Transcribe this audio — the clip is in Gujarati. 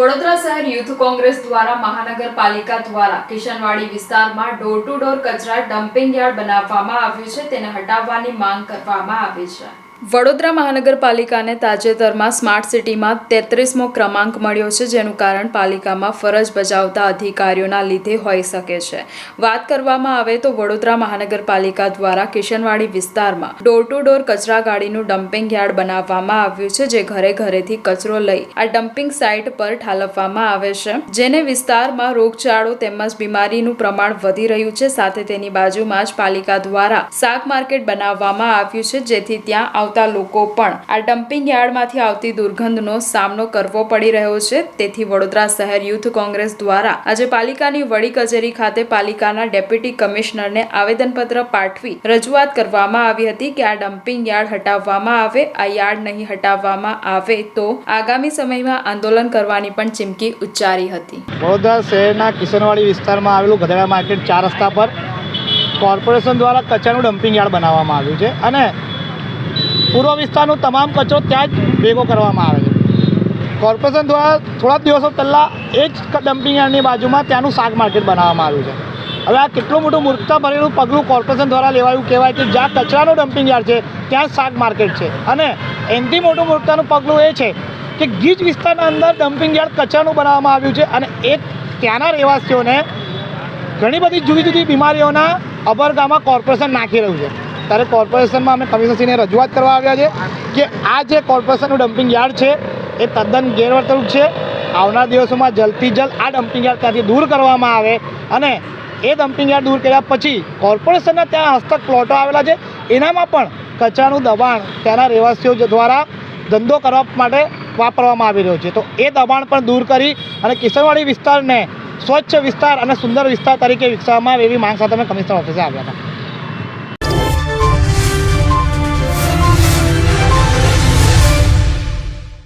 વડોદરા શહેર યુથ કોંગ્રેસ દ્વારા મહાનગરપાલિકા દ્વારા કિશનવાડી વિસ્તારમાં ડોર ટુ ડોર કચરા ડમ્પિંગ યાર્ડ બનાવવામાં આવ્યું છે. તેને હટાવવાની માંગ કરવામાં આવી છે. વડોદરા મહાનગરપાલિકાને તાજેતરમાં સ્માર્ટ સિટીમાં તેત્રીસમો ક્રમાંક મળ્યો છે, જેનું કારણ પાલિકામાં ફરજ બજાવતા અધિકારીઓના લીધે હોઈ શકે છે. વાત કરવામાં આવે તો વડોદરા મહાનગરપાલિકા દ્વારા કિશનવાડી વિસ્તારમાં ડોર ટુ ડોર કચરા ગાડીનું ડમ્પિંગ યાર્ડ બનાવવામાં આવ્યું છે, જે ઘરે ઘરેથી કચરો લઈ આ ડમ્પિંગ સાઇટ પર ઠાલવવામાં આવે છે. જેને વિસ્તારમાં રોગચાળો તેમજ બીમારીનું પ્રમાણ વધી રહ્યું છે, સાથે તેની બાજુમાં જ પાલિકા દ્વારા શાક માર્કેટ બનાવવામાં આવ્યું છે, જેથી ત્યાં આવતા લોકો પણ આ ડમ્પિંગ યાર્ડમાંથી આવતી દુર્ગંધનો સામનો કરવો પડી રહ્યો છે. તેથી વડોદરા શહેર યુથ કોંગ્રેસ દ્વારા આજે પાલિકાની વડી કચેરી ખાતે પાલિકાના ડેપ્યુટી કમિશનરને આવેદનપત્ર પાઠવી રજૂઆત કરવામાં આવી હતી કે આ ડમ્પિંગ યાર્ડ હટાવવામાં આવે, આ યાર્ડ નહીં હટાવવામાં આવે તો આગામી સમયમાં આંદોલન કરવાની પણ ચીમકી ઉચ્ચારી હતી. વડોદરા શહેરના કિશનવાડી વિસ્તારમાં આવેલું ગધેડા માર્કેટ ચાર રસ્તા પર કોર્પોરેશન દ્વારા કચરાનું ડમ્પિંગ યાર્ડ બનાવવામાં આવ્યું છે અને પૂર્વ વિસ્તારનો તમામ કચરો ત્યાં જ ભેગો કરવામાં આવે છે. કોર્પોરેશન દ્વારા થોડા દિવસો પહેલાં એ જ ડમ્પિંગ યાર્ડની બાજુમાં ત્યાંનું શાક માર્કેટ બનાવવામાં આવ્યું છે. હવે આ કેટલું મોટું મૂર્ખતા ભરેલું પગલું કોર્પોરેશન દ્વારા લેવાયું કહેવાય કે જ્યાં કચરાનું ડમ્પિંગ યાર્ડ છે, ત્યાં શાક માર્કેટ છે. અને એનાથી મોટું મૂર્ખતાનું પગલું એ છે કે ગીચ વિસ્તારના અંદર ડમ્પિંગ યાર્ડ કચરાનું બનાવવામાં આવ્યું છે અને એ ત્યાંના રહેવાસીઓને ઘણી બધી જુદી જુદી બીમારીઓના અબરગામાં કોર્પોરેશન નાખી રહ્યું છે. ત્યારે કોર્પોરેશનમાં અમે કમિશનરશ્રીને રજૂઆત કરવા આવ્યા છે કે આ જે કોર્પોરેશનનું ડમ્પિંગ યાર્ડ છે, એ તદ્દન ગેરવર્તણૂક છે. આવનાર દિવસોમાં જલ્દથી જલ્દ આ ડમ્પિંગ યાર્ડ ત્યાંથી દૂર કરવામાં આવે અને એ ડમ્પિંગ યાર્ડ દૂર કર્યા પછી કોર્પોરેશનના ત્યાં હસ્તક પ્લોટો આવેલા છે. એનામાં પણ કચરાનું દબાણ ત્યાંના રહેવાસીઓ દ્વારા ધંધો કરવા માટે વાપરવામાં આવી રહ્યો છે. તો એ દબાણ પણ દૂર કરી અને કિશનવાડી વિસ્તારને સ્વચ્છ વિસ્તાર અને સુંદર વિસ્તાર તરીકે વિકસાવવામાં એવી માંગ સાથે અમે કમિશનર ઓફિસે આવ્યા હતા.